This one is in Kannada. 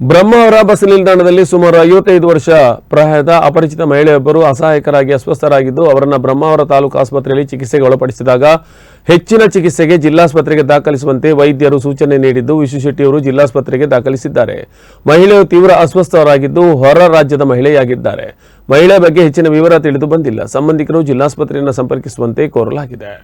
ಬ್ರಹ್ಮಾವರ ಬಸ್ ನಿಲ್ದಾಣದಲ್ಲಿ ಸುಮಾರು ಐವತ್ತೈದು ವರ್ಷ ಪ್ರಾಯದ ಅಪರಿಚಿತ ಮಹಿಳೆಯೊಬ್ಬರು ಅಸಹಾಯಕರಾಗಿ ಅಸ್ವಸ್ಥರಾಗಿದ್ದು, ಅವರನ್ನು ಬ್ರಹ್ಮಾವರ ತಾಲೂಕು ಆಸ್ಪತ್ರೆಯಲ್ಲಿ ಚಿಕಿತ್ಸೆಗೆ ಒಳಪಡಿಸಿದಾಗ ಹೆಚ್ಚಿನ ಚಿಕಿತ್ಸೆಗೆ ಜಿಲ್ಲಾಸ್ಪತ್ರೆಗೆ ದಾಖಲಿಸುವಂತೆ ವೈದ್ಯರು ಸೂಚನೆ ನೀಡಿದ್ದು ವಿಶ್ವಶೆಟ್ಟಿಯವರು ಜಿಲ್ಲಾಸ್ಪತ್ರೆಗೆ ದಾಖಲಿಸಿದ್ದಾರೆ. ಮಹಿಳೆಯು ತೀವ್ರ ಅಸ್ವಸ್ಥರಾಗಿದ್ದು, ಹೊರ ರಾಜ್ಯದ ಮಹಿಳೆಯಾಗಿದ್ದಾರೆ. ಮಹಿಳೆ ಬಗ್ಗೆ ಹೆಚ್ಚಿನ ವಿವರ ತಿಳಿದು ಬಂದಿಲ್ಲ. ಸಂಬಂಧಿಕರು ಜಿಲ್ಲಾಸ್ಪತ್ರೆಯನ್ನು ಸಂಪರ್ಕಿಸುವಂತೆ ಕೋರಲಾಗಿದೆ.